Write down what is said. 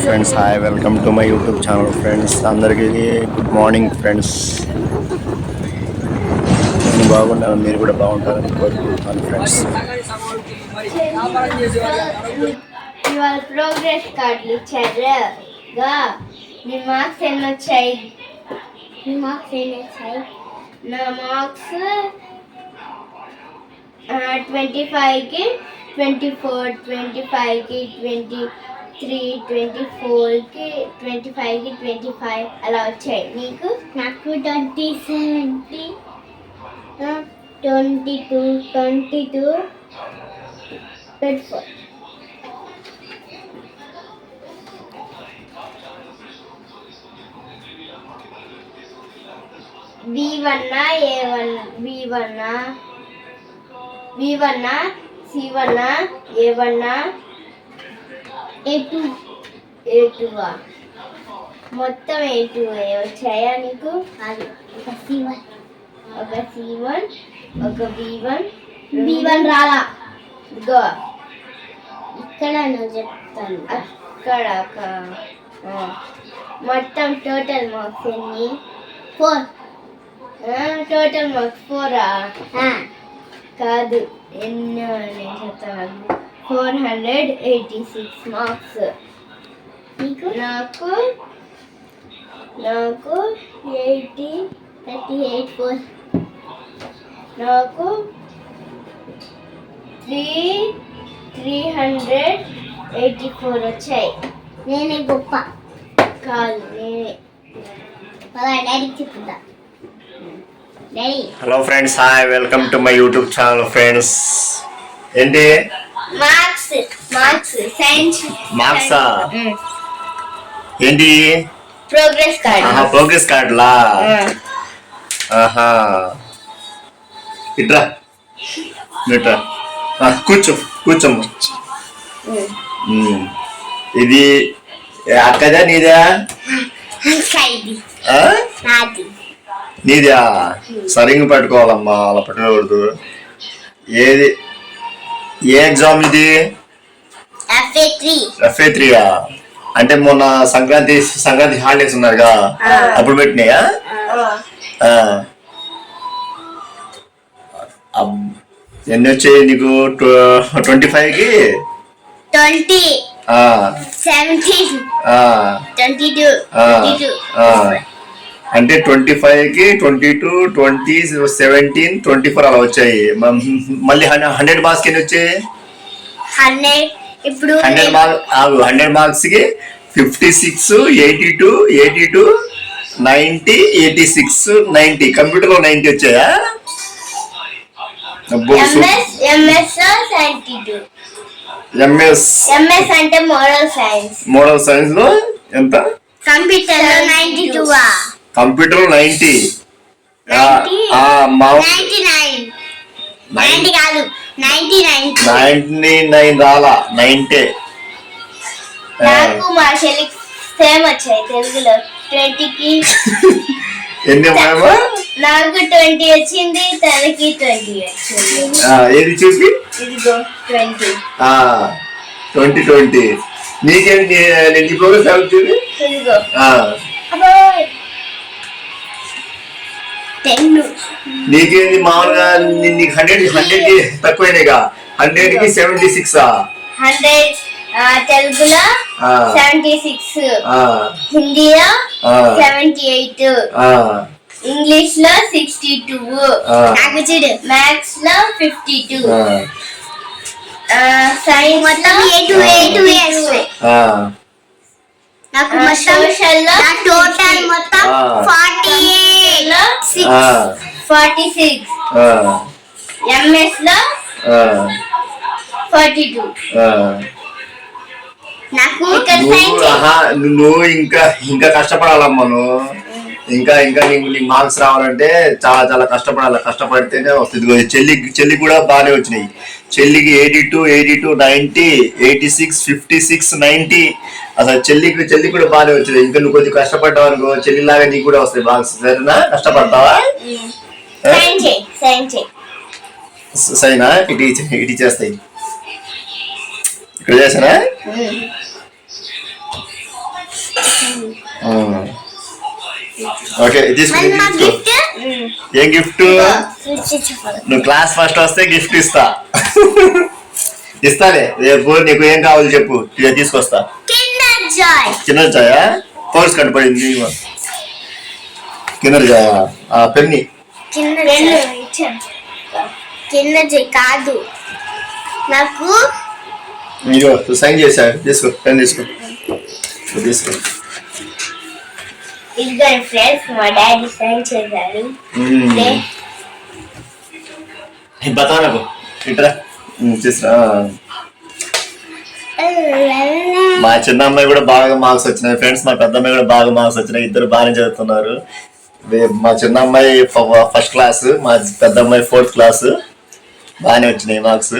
Friends hi welcome to my YouTube channel friends అందరికీ good morning friends నేను బాగున్నాను మీరు కూడా బాగుంటారని కోరుకుంటున్నాను ఫ్రెండ్స్ ఇవాళ ప్రోగ్రెస్ కార్డులు ఇచ్చారు గా నీ మార్క్స్ ఎన్ని వచ్చాయి? నీ మార్క్స్ ఎన్ని వచ్చాయి? నా మార్క్స్ ట్వంటీ ఫైవ్కి ట్వంటీ ఫోర్ ట్వంటీ ఫైవ్కి ట్వంటీ త్రీ ట్వంటీ ఫోర్కి ట్వంటీ ఫైవ్కి ట్వంటీ ఫైవ్ అలా వచ్చాయి. నీకు నాకు twenty seventy twenty two twenty two twenty four B one A one B వన్నా వి వన్నా సి వన్ ఏ వన్నా ఏ టూ ఏ టూ మొత్తం ఏ. టూ వచ్చాయా నీకు? అది. ఒక సి వన్ ఒక సి వన్ ఒక వి వన్ వి వన్ రాలా. ఇదిగో. ఇక్కడ నువ్వు చెప్తాను. అక్కడ ఒక మొత్తం టోటల్ మార్క్స్ ఎన్ని? ఫోర్ టోటల్ మార్క్స్ ఫోరా కాదు. ఎన్నో నేను చెప్తాను. Four hundred eighty six marks. నీకు? నాకు నాకు ఎయిటీ థర్టీ ఎయిట్ ఫోర్. నాకు three three hundred eighty four వచ్చాయి. నేనే గొప్ప. కాదు నేనే. డాడీకి hello friends hi welcome to my YouTube channel friends ఏంటి? మార్క్స్ మార్క్స్ సైన్స్ మార్క్సా ఏంటి? ప్రోగ్రెస్ ఆహా కార్డ్ ప్రోగ్రెస్ కార్డులా ఆహా. ఇట్రా. ఇట్రా. కూర్చో కూర్చోమ్మ. ఇది అక్కదా నీదా? ఇది ఆ? నాది. నీదా? సరిగ్గా పట్టుకోవాలమ్మా అలా పట్టుకోకూడదు. ఏది? ఏ ఎగ్జామ్ ఇది? ఎఫ్ఏ త్రీ ఎఫ్ఏ త్రీయా అంటే మొన్న సంక్రాంతి సంక్రాంతి హాలిడేస్ ఉన్నారుగా. అప్పుడు పెట్టినాయా? ఎన్ని వచ్చాయి నీకు? Twenty twenty seventeen twenty twenty two అంటే ట్వంటీ ఫైవ్కి twenty two twenty seventeen twenty four అలా వచ్చాయి. మళ్ళీ హండ్రెడ్ మార్క్స్కి ఎన్ని వచ్చాయి హండ్రెడ్. ఇప్పుడు హండ్రెడ్ మార్క్ హండ్రెడ్ మార్క్స్కి fifty six eighty two eighty two ninety eighty six ninety కంప్యూటర్లో నైన్టీ వచ్చాయా ఎంఎస్ ఎంఎస్ అంటే మోరల్ సైన్స్. మోడల్ సైన్స్లో ఎంత? కంప్యూటర్లో ninety two computer ninety. Ninety nine. రాలా నైన్టీ. నాకు మా చెల్లికి సేమ్ వచ్చాయి తెలుగులో. ట్వంటీకి. ఎన్ని నాకు ట్వంటీ వచ్చింది తనకి ట్వంటీ వచ్చింది. ఏది చూపి? ఇదిగో ట్వంటీ. ట్వంటీ నీకేంటి ఇదిగో. టెన్ నీకేంది మామూలుగా నీకు హండ్రెడ్ హండ్రెడ్కి తక్కువైనాయిగా హండ్రెడ్. కి సెవెంటీ సిక్స్? హండ్రెడ్ తెలుగులో ఆ. Seventy six. ఆ. హిందీలో ఆ. Seventy eight. ఆ. ఇంగ్లీష్లో సిక్స్టీ టూ. నాకు చూడు మ్యాథ్స్లో ఫిఫ్టీ టూ. సైన్స్ నాకు సోషల్లో టోటల్ మొత్తం ఆ. ఫార్టీ లో ఆ, సిక్స్ ఫార్టీ సిక్స్ ఎంఎస్లో ఫార్టీ టూ. నాకు నువ్వు ఇంకా ఇంకా కష్టపడాలమ్మా నువ్వు. ఇంకా ఇంకా నీకు నీకు మార్క్స్ రావాలంటే చాలా చాలా కష్టపడాలి. కష్టపడితేనే వస్తుంది. చెల్లి చెల్లి కూడా బాగానే వచ్చినాయి. చెల్లికి eighty two eighty two ninety eighty six fifty six ninety అసలు చెల్లికి చెల్లి కూడా బాగానే వచ్చినాయి. ఇంకా నువ్వు కొంచెం కష్టపడ్డావు అనుకో చెల్లిలాగా నీకు కూడా వస్తాయి మార్క్స్ సరేనా? కష్టపడతావా? సైనా ఇటు చేస్తాయి ఇక్కడ చేసానా ఓకే తీసుకో ఏం గిఫ్ట్ నువ్వు క్లాస్ ఫస్ట్ వస్తే గిఫ్ట్ ఇస్తా. ఇస్తాలే. రేపు నీకు ఏం కావాలి చెప్పు. ఇక తీసుకొస్తా. జాయ్ చిన్న చాయా పౌల్స్ కనపడింది. కింద చాయా ఆ? పెన్ని. కింద కింద జాయ్ కాదు. నాకు ఇదిగో సైన్ చేశా తీసుకో పెన్ తీసుకో. తీసుకో. ఫ్రెండ్స్ మా డాడీ చేశారు. బతా నాకు ఇట్రా. తీసురా మా చిన్న అమ్మాయి కూడా బాగా మార్క్స్ వచ్చినాయి. ఫ్రెండ్స్ మా పెద్ద అమ్మాయి కూడా బాగా మార్క్స్ వచ్చినాయి. ఇద్దరు బాగానే చదువుతున్నారు. మా చిన్న అమ్మాయి ఫస్ట్ క్లాస్ మా పెద్ద అమ్మాయి ఫోర్త్ క్లాస్ బాగానే వచ్చినాయి మార్క్స్.